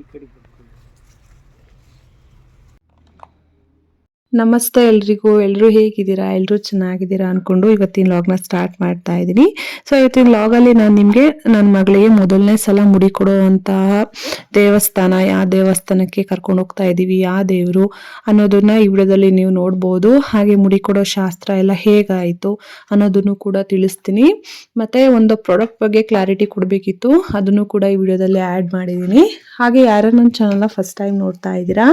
ఇక్కడికి ನಮಸ್ತೆ ಎಲ್ರಿಗೂ ಎಲ್ಲರೂ ಹೇಗಿದ್ದೀರಾ? ಎಲ್ಲರೂ ಚೆನ್ನಾಗಿದ್ದೀರಾ ಅನ್ಕೊಂಡು ಇವತ್ತಿನ ಲಾಗ್ನ ಸ್ಟಾರ್ಟ್ ಮಾಡ್ತಾ ಇದ್ದೀನಿ. ಸೊ ಇವತ್ತಿನ ಲಾಗಲ್ಲಿ ನಾನು ನಿಮಗೆ ನನ್ನ ಮಗಳಿಗೆ ಮೊದಲನೇ ಸಲ ಮುಡಿ ಕೊಡುವಂತಹ ದೇವಸ್ಥಾನ, ಯಾವ ದೇವಸ್ಥಾನಕ್ಕೆ ಕರ್ಕೊಂಡು ಹೋಗ್ತಾ ಇದ್ದೀವಿ ಯಾವ ದೇವರು ಅನ್ನೋದನ್ನ ಈ ವಿಡಿಯೋದಲ್ಲಿ ನೀವು ನೋಡ್ಬೋದು. ಹಾಗೆ ಮುಡಿ ಕೊಡೋ ಶಾಸ್ತ್ರ ಎಲ್ಲ ಹೇಗಾಯಿತು ಅನ್ನೋದನ್ನು ಕೂಡ ತಿಳಿಸ್ತೀನಿ. ಮತ್ತೆ ಒಂದು ಪ್ರಾಡಕ್ಟ್ ಬಗ್ಗೆ ಕ್ಲಾರಿಟಿ ಕೊಡಬೇಕಿತ್ತು, ಅದನ್ನು ಕೂಡ ಈ ವಿಡಿಯೋದಲ್ಲಿ ಆ್ಯಡ್ ಮಾಡಿದ್ದೀನಿ. ಹಾಗೆ ಯಾರು ನನ್ನ ಚಾನಲ್ನ ಫಸ್ಟ್ ಟೈಮ್ ನೋಡ್ತಾ ಇದ್ದೀರಾ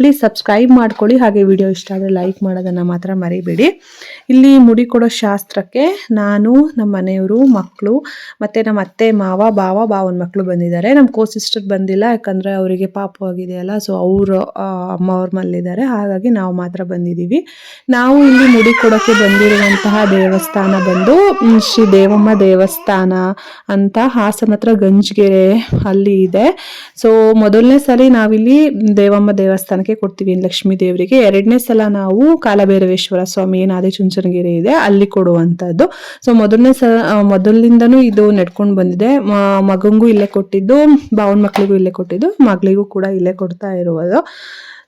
ಪ್ಲೀಸ್ ಸಬ್ಸ್ಕ್ರೈಬ್ ಮಾಡ್ಕೊಳ್ಳಿ. ಹಾಗೆ ವಿಡಿಯೋ ಇಷ್ಟ ಆದರೆ ಲೈಕ್ ಮಾಡೋದನ್ನು ಮಾತ್ರ ಮರಿಬೇಡಿ. ಇಲ್ಲಿ ಮುಡಿ ಕೊಡೋ ಶಾಸ್ತ್ರಕ್ಕೆ ನಾನು ನಮ್ಮ ಮನೆಯವರು ಮಕ್ಕಳು ಮತ್ತು ನಮ್ಮ ಅತ್ತೆ, ಮಾವ, ಭಾವ, ಭಾವನ ಮಕ್ಕಳು ಬಂದಿದ್ದಾರೆ. ನಮ್ಮ ಕೋ ಸಿಸ್ಟರ್ ಬಂದಿಲ್ಲ, ಯಾಕಂದರೆ ಅವರಿಗೆ ಪಾಪು ಆಗಿದೆಯಲ್ಲ ಸೊ ಅವರು ಅಮ್ಮ ಅವ್ರ ಮಲ್ಲಿದ್ದಾರೆ ಹಾಗಾಗಿ ನಾವು ಮಾತ್ರ ಬಂದಿದ್ದೀವಿ. ನಾವು ಇಲ್ಲಿ ಮುಡಿ ಕೊಡೋಕ್ಕೆ ಬಂದಿರುವಂತಹ ದೇವಸ್ಥಾನ ಬಂದು ಶ್ರೀ ದೇವಮ್ಮ ದೇವಸ್ಥಾನ ಅಂತ ಹಾಸನ ಹತ್ರ ಗಂಜ್ಗೆರೆ ಅಲ್ಲಿ ಇದೆ. ಸೊ ಮೊದಲನೇ ಸಲ ನಾವಿಲ್ಲಿ ದೇವಮ್ಮ ದೇವಸ್ಥಾನಕ್ಕೆ ಕೊಡ್ತೀವಿ, ಲಕ್ಷ್ಮೀ ದೇವರಿಗೆ. ಎರಡನೇ ನಾವು ಕಾಲಭೈರವೇಶ್ವರ ಸ್ವಾಮಿ ಏನು ಆದಿಚುಂಚನಗಿರಿ ಇದೆ ಅಲ್ಲಿ ಕೊಡುವಂಥದ್ದು. ಸೊ ಮೊದಲನೇ ಸಲ ಆ, ಮೊದಲಿಂದನೂ ಇದು ನಡ್ಕೊಂಡು ಬಂದಿದೆ. ಮಗಂಗೂ ಇಲ್ಲೇ ಕೊಟ್ಟಿದ್ದು ಭಾವನ ಮಕ್ಕಳಿಗೂ ಇಲ್ಲೇ ಕೊಟ್ಟಿದ್ದು ಮಗಳಿಗೂ ಕೂಡ ಇಲ್ಲೇ ಕೊಡ್ತಾ ಇರುವುದು.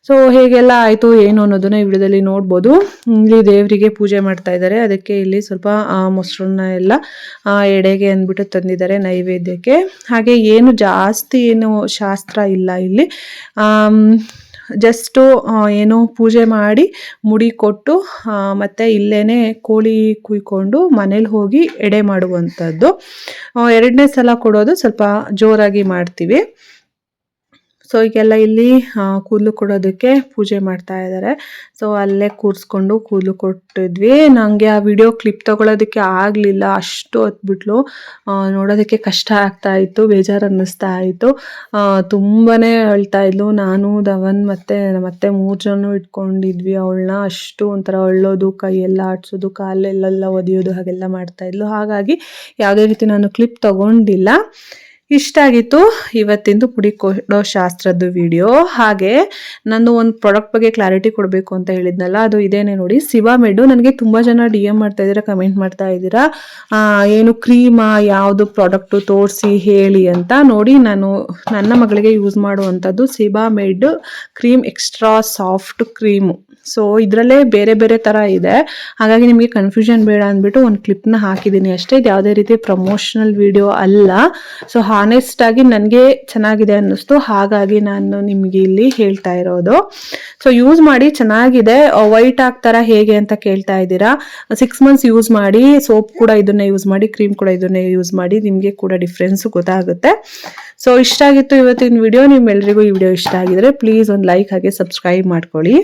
ಸೊ ಹೇಗೆಲ್ಲ ಆಯಿತು ಏನು ಅನ್ನೋದನ್ನ ಈ ವಿಡಿಯೋದಲ್ಲಿ ನೋಡ್ಬೋದು. ಇಲ್ಲಿ ದೇವರಿಗೆ ಪೂಜೆ ಮಾಡ್ತಾ ಇದ್ದಾರೆ. ಅದಕ್ಕೆ ಇಲ್ಲಿ ಸ್ವಲ್ಪ ಮೊಸರನ್ನ ಎಲ್ಲ ಎಡೆಗೆ ಅಂದ್ಬಿಟ್ಟು ತಂದಿದ್ದಾರೆ ನೈವೇದ್ಯಕ್ಕೆ. ಹಾಗೆ ಏನು ಜಾಸ್ತಿ ಏನು ಶಾಸ್ತ್ರ ಇಲ್ಲ ಇಲ್ಲಿ. ಜಸ್ಟು ಏನು ಪೂಜೆ ಮಾಡಿ ಮುಡಿ ಕೊಟ್ಟು ಮತ್ತು ಇಲ್ಲೇ ಕೋಳಿ ಕುಯ್ಕೊಂಡು ಮನೇಲಿ ಹೋಗಿ ಎಡೆ ಮಾಡುವಂಥದ್ದು. ಎರಡನೇ ಸಲ ಕೊಡೋದು ಸ್ವಲ್ಪ ಜೋರಾಗಿ ಮಾಡ್ತೀವಿ. ಸೊ ಈಗೆಲ್ಲ ಇಲ್ಲಿ ಕೂದಲು ಕೊಡೋದಕ್ಕೆ ಪೂಜೆ ಮಾಡ್ತಾ ಇದ್ದಾರೆ ಸೊ ಅಲ್ಲೇ ಕೂರಿಸ್ಕೊಂಡು ಕೂದಲು ಕೊಟ್ಟಿದ್ವಿ. ನನಗೆ ಆ ವಿಡಿಯೋ ಕ್ಲಿಪ್ ತಗೊಳ್ಳೋದಕ್ಕೆ ಆಗಲಿಲ್ಲ. ಅಷ್ಟು ಹೊತ್ಬಿಟ್ಲು. ನೋಡೋದಕ್ಕೆ ಕಷ್ಟ ಆಗ್ತಾ ಇತ್ತು ಬೇಜಾರು ಅನ್ನಿಸ್ತಾ ಇತ್ತು ತುಂಬಾ ಅಳ್ತಾ ಇದ್ಲು. ನಾನು, ಧವನ್ ಮತ್ತೆ ನಮ್ಮ ಅತ್ತೆ ಮೂರು ಜನ ಇಟ್ಕೊಂಡಿದ್ವಿ ಅವಳನ್ನ. ಅಷ್ಟು ಒಂಥರ ಅಳ್ಳೋದು, ಕೈಯೆಲ್ಲ ಆಡಿಸೋದು, ಕಾಲೆಲ್ಲ ಒದೆಯೋದು, ಹಾಗೆಲ್ಲ ಮಾಡ್ತಾ ಇದ್ಲು. ಹಾಗಾಗಿ ಯಾವುದೇ ರೀತಿ ನಾನು ಕ್ಲಿಪ್ ತಗೊಂಡಿಲ್ಲ. ಇಷ್ಟ ಆಗಿತ್ತು. ಇವತ್ತಿಂದು ಪುಡಿ ಕೊಡೋ ಶಾಸ್ತ್ರದ್ದು ವಿಡಿಯೋ ಹಾಗೆ ನಾನು ಒಂದು ಪ್ರಾಡಕ್ಟ್ ಬಗ್ಗೆ ಕ್ಲಾರಿಟಿ ಕೊಡಬೇಕು ಅಂತ ಹೇಳಿದ್ನಲ್ಲ, ಅದು ಇದೇನೆ ನೋಡಿ. ಸಿವಾ ಮೆಡ್ಡು, ನನಗೆ ತುಂಬ ಜನ ಡಿ ಎಂ ಮಾಡ್ತಾ ಇದ್ದೀರಾ ಕಮೆಂಟ್ ಮಾಡ್ತಾ ಇದ್ದೀರಾ. ಏನು ಕ್ರೀಮಾ ಯಾವುದು ಪ್ರಾಡಕ್ಟು ತೋರಿಸಿ, ಹೇಳಿ ಅಂತ ನೋಡಿ ನಾನು ನನ್ನ ಮಗಳಿಗೆ ಯೂಸ್ ಮಾಡುವಂಥದ್ದು Sebamed cream extra soft cream so ಇದರಲ್ಲೇ ಬೇರೆ ಬೇರೆ ಥರ ಇದೆ. ಹಾಗಾಗಿ ನಿಮಗೆ ಕನ್ಫ್ಯೂಷನ್ ಬೇಡ ಅಂದ್ಬಿಟ್ಟು ಒಂದು ಕ್ಲಿಪ್ನ ಹಾಕಿದ್ದೀನಿ ಅಷ್ಟೇ. ಇದು ಯಾವುದೇ ರೀತಿ ಪ್ರಮೋಷನಲ್ ವಿಡಿಯೋ ಅಲ್ಲ. ಸೊ ಹಾನೆಸ್ಟಾಗಿ ನನಗೆ ಚೆನ್ನಾಗಿದೆ ಅನ್ನಿಸ್ತು. ಹಾಗಾಗಿ ನಾನು ನಿಮಗೆ ಇಲ್ಲಿ ಹೇಳ್ತಾ ಇರೋದು. ಸೊ ಯೂಸ್ ಮಾಡಿ ಚೆನ್ನಾಗಿದೆ. ವೈಟ್ ಆಗ್ತಾರ ಹೇಗೆ ಅಂತ ಕೇಳ್ತಾ ಇದ್ದೀರಾ? ಸಿಕ್ಸ್ ಮಂತ್ಸ್ ಯೂಸ್ ಮಾಡಿ ಸೋಪ್ ಕೂಡ ಇದನ್ನೇ ಯೂಸ್ ಮಾಡಿ ಕ್ರೀಮ್ ಕೂಡ ಇದನ್ನೇ ಯೂಸ್ ಮಾಡಿ ನಿಮಗೆ ಕೂಡ ಡಿಫ್ರೆನ್ಸ್ ಗೊತ್ತಾಗುತ್ತೆ. ಸೊ ಇಷ್ಟ ಆಗಿತ್ತು ಇವತ್ತಿನ ವಿಡಿಯೋ ನಿಮ್ಮೆಲ್ಲರಿಗೂ ಈ ವಿಡಿಯೋ ಇಷ್ಟ ಆಗಿದ್ರೆ ಪ್ಲೀಸ್ ಒಂದು ಲೈಕ್ ಹಾಗೆ ಸಬ್ಸ್ಕ್ರೈಬ್ ಮಾಡ್ಕೊಳ್ಳಿ.